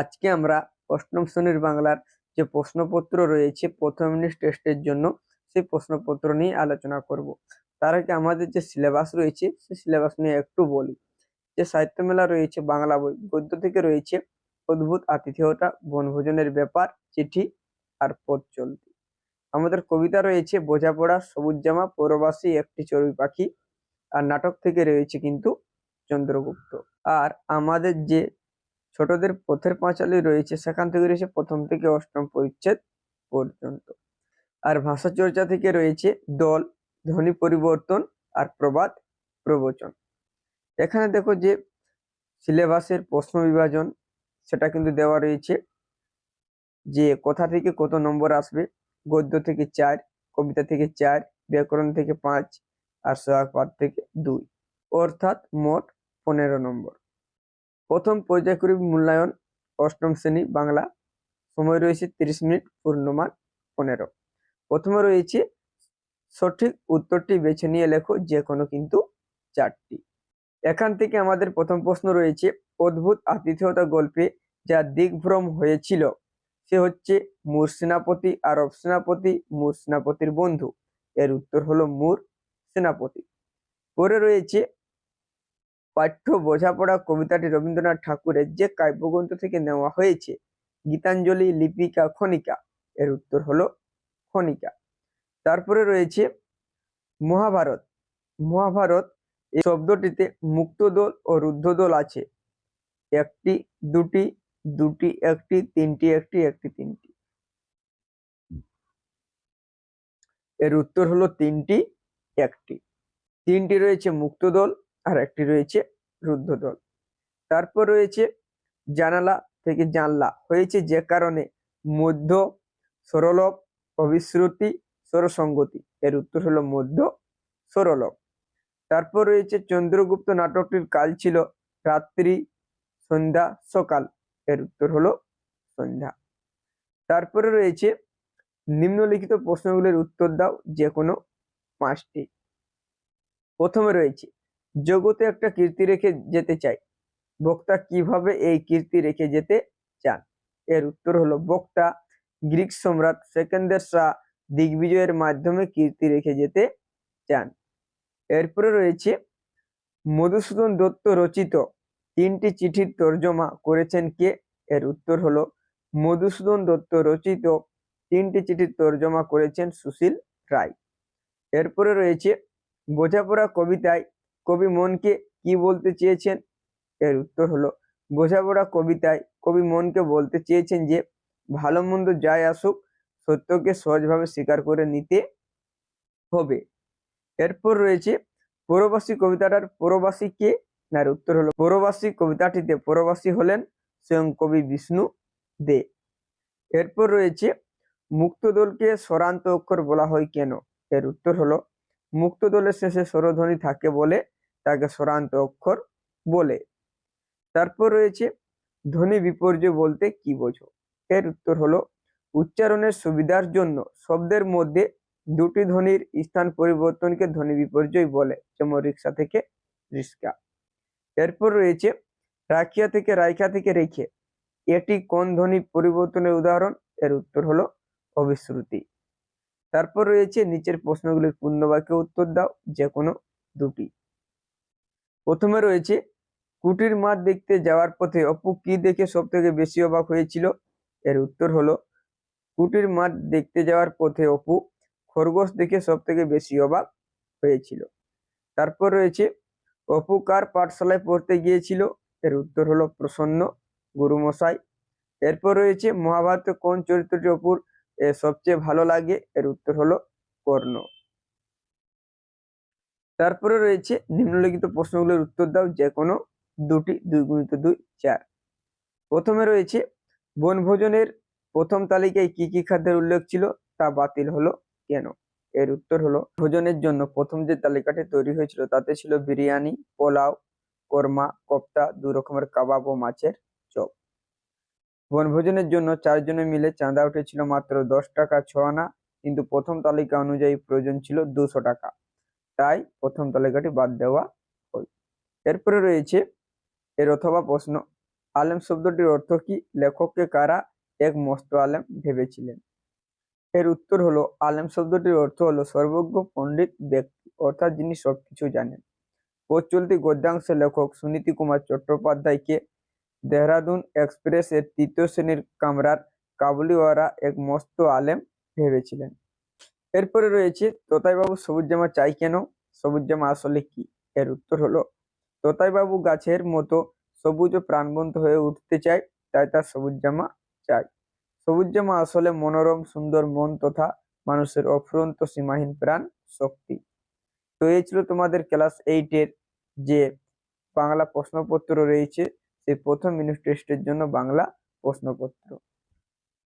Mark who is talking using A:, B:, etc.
A: আজকে আমরা অষ্টম শ্রেণির বাংলার যে প্রশ্নপত্র রয়েছে প্রথম ইউনিট টেস্টের জন্য, সেই প্রশ্নপত্র নিয়ে আলোচনা করব। তার আগে আমাদের যে সিলেবাস রয়েছে, সেই সিলেবাস নিয়ে একটু বলি। যে সাহিত্য মেলা রয়েছে, বাংলা বই গদ্য থেকে রয়েছে, অদ্ভুত আতিথেয়তা, বনভোজনের ব্যাপার, চিঠি আর পথ চলতি। আমাদের কবিতা রয়েছে, বোঝাপড়া, সবুজ জামা, পৌরবাসী, একটি চড়ুই পাখি, আর নাটক থেকে রয়েছে কিন্তু চন্দ্রগুপ্ত। আর আমাদের যে ছোটদের পথের পাঁচালী রয়েছে, সেখান থেকে রয়েছে প্রথম থেকে অষ্টম পরিচ্ছেদ পর্যন্ত। আর ভাষা চর্চা থেকে রয়েছে দল, ধ্বনি পরিবর্তন আর প্রবাদ প্রবচন। এখানে দেখো যে সিলেবাসের প্রশ্ন বিভাজন, সেটা কিন্তু দেওয়া রয়েছে যে কথা থেকে কত নম্বর আসবে, গদ্য থেকে চার, কবিতা থেকে চার, ব্যাকরণ থেকে পাঁচ আর সহায়ক পাঠ থেকে দুই। অর্থাৎ মোট পনেরো নম্বর। প্রথম পর্যায়ক্রমিক মূল্যায়ন অষ্টম শ্রেণি বাংলা। সময় রয়েছে তিরিশ মিনিট, পূর্ণমান পনেরো। প্রথমে রয়েছে সঠিক উত্তরটি বেছে নিয়ে লেখো যে কোনো কিন্তু চারটি। এখান থেকে আমাদের প্রথম প্রশ্ন রয়েছে, অদ্ভুত আতিথেয়তা গল্পে যা দিগ্ভ্রম হয়েছিল, সে হচ্ছে মুর সেনাপতি আরব সেনাপতি, মুর সেনাপতির বন্ধু। এর উত্তর হলো মুর সেনাপতি। পরে রয়েছে পাঠ্য বোঝাপড়া কবিতাটি রবীন্দ্রনাথ ঠাকুরের যে কাব্যগ্রন্থ থেকে নেওয়া হয়েছে, গীতাঞ্জলি, লিপিকা খনিকা এর উত্তর হলো খনিকা তারপরে রয়েছে মহাভারত। মহাভারত এই শব্দটিতে মুক্তদল ও রুদ্ধদল আছে। একটি, দুটি দুটি, একটি, তিনটি, একটি একটি, তিনটি। এর উত্তর হলো তিনটি, একটি। তিনটি রয়েছে মুক্তদল আর একটি রয়েছে রুদ্ধদল। তারপর রয়েছে জানালা থেকে জানলা। হয়েছে যে কারণে মধ্য সরলভ অবিশ্রুতি স্বরসঙ্গতি। এর উত্তর হলো মধ্য সরলভ। তারপর রয়েছে চন্দ্রগুপ্ত নাটকটির কাল ছিল রাত্রি, সন্ধ্যা, সকাল। এর উত্তর হলো সন্ধ্যা। তারপরে রয়েছে নিম্নলিখিত প্রশ্নগুলির উত্তর দাও যে কোনো পাঁচটি। প্রথমে রয়েছে জগতে একটা কীর্তি রেখে যেতে চাই। বক্তা কীভাবে এই কীর্তি রেখে যেতে চান? এর উত্তর হলো, বক্তা গ্রিক সম্রাট সেকেন্ডের শাহ দিগ্বিজয়ের মাধ্যমে কীর্তি রেখে যেতে চান। এরপরে রয়েছে, মধুসূদন দত্ত রচিত তিনটি চিঠির তর্জমা করেছেন কে? এর উত্তর হলো, মধুসূদন দত্ত রচিত তিনটি চিঠির তর্জমা করেছেন সুশীল রায়। এরপরে রয়েছে, বোঝাপড়া কবিতায় কবি মনকে কি বলতে চেয়েছেন? এর উত্তর হলো, বোঝাপড়া কবিতায় কবি মনকে বলতে চেয়েছেন যে, ভালো মন্দ যাই আসুক, সত্যকে সহজভাবে স্বীকার করে নিতে হবে। এরপর রয়েছে, পরবাসী কবিতাটার পরবাসী কে? এর উত্তর হলো, পরবাসী কবিতাটিতে পরবাসী হলেন স্বয়ং কবি বিষ্ণু দে। এরপর রয়েছে মুক্তদলকে স্বরান্ত অক্ষর বলা হয় কেন? এর উত্তর হলো মুক্তদলের শেষে স্বরধ্বনি থাকে বলে তাকে স্বরান্ত অক্ষর বলে। তারপর রয়েছে ধ্বনি বিপর্যয় বলতে কি বোঝো? এর উত্তর হলো, উচ্চারণের সুবিধার জন্য শব্দের মধ্যে দুটি ধ্বনির স্থান পরিবর্তনকে ধ্বনি বিপর্যয় বলে, যেমন রিক্সা থেকে রিক্সা। এরপর রয়েছে, রাখিয়া থেকে রাইখা থেকে রেখে, এটি কোন ধ্বনি পরিবর্তনের উদাহরণ? এর উত্তর হলো, অবিশ্রুতি। তারপর রয়েছে, নিচের প্রশ্নগুলির পূর্ণবাক্যে উত্তর দাও যে কোনো দুটি। প্রথমে রয়েছে, কুটির মাঠ দেখতে যাওয়ার পথে অপু কি দেখে সব থেকে বেশি অবাক হয়েছিল? এর উত্তর হলো, কুটির মাঠ দেখতে যাওয়ার পথে অপু খরগোশ দেখে সব থেকে বেশি অবাক হয়েছিল। তারপর রয়েছে, অপু কার পাঠশালায় পড়তে গিয়েছিল? এর উত্তর হলো, প্রসন্ন গুরুমশাই। এরপর রয়েছে মহাভারতে কোন চরিত্রটি অপুর সবচেয়ে ভালো লাগে? এর উত্তর হলো, কর্ণ। তারপরে রয়েছে নিম্নলিখিত প্রশ্নগুলোর উত্তর দাও যে কোনো দুটি, দুই গুণিত দুই, চার। প্রথমে রয়েছে, বনভোজনের প্রথম তালিকায় কি কি খাদ্যের উল্লেখ ছিল তা বাতিল হলো কেন? এর উত্তর হলো, ভোজনের জন্য প্রথম যে তালিকাটি তৈরি হয়েছিল তাতে ছিল বিরিয়ানি, পোলাও, কোরমা, কোপ্তা, দু রকমের কাবাব ও মাছের চপ। বনভোজনের জন্য চারজনে মিলে চাঁদা উঠেছিল মাত্র দশ টাকা, ছ আনা, কিন্তু প্রথম তালিকা অনুযায়ী প্রয়োজন ছিল দুশো টাকা। তাই প্রথম তালিকাটি বাদ দেওয়া হয় এরপরে রয়েছে এর অথবা প্রশ্ন, আলেম শব্দটির অর্থ কি? লেখককে কারা এক মস্ত আলেম ভেবেছিলেন? এর উত্তর হলো, আলেম শব্দটির অর্থ হলো সর্বজ্ঞ পণ্ডিত ব্যক্তি, অর্থাৎ যিনি সবকিছু জানেন। পথ চলতি গদ্যাংশের লেখক সুনীতি কুমার চট্টোপাধ্যায়কে দেহরাদুন এক্সপ্রেসের তৃতীয় শ্রেণির কামরার কাবুলিওয়ারা এক মস্ত আলেম ভেবেছিলেন। এরপরে রয়েছে তোতাইবাবু সবুজ জামা চাই কেন? সবুজ জামা আসলে কি? এর উত্তর হলো, তোতাইবাবু গাছের মতো সবুজ ও প্রাণবন্ত হয়ে উঠতে চায়, তাই তার সবুজ জামা চাই। সবুজ জামা আসলে মনোরম, সুন্দর মন তথা মানুষের অফুরন্ত সীমাহীন প্রাণ শক্তি। তো এই ছিল তোমাদের ক্লাস এইটের যে বাংলা প্রশ্নপত্র রয়েছে, সেই প্রথম ইউনিট টেস্টের জন্য বাংলা প্রশ্নপত্র।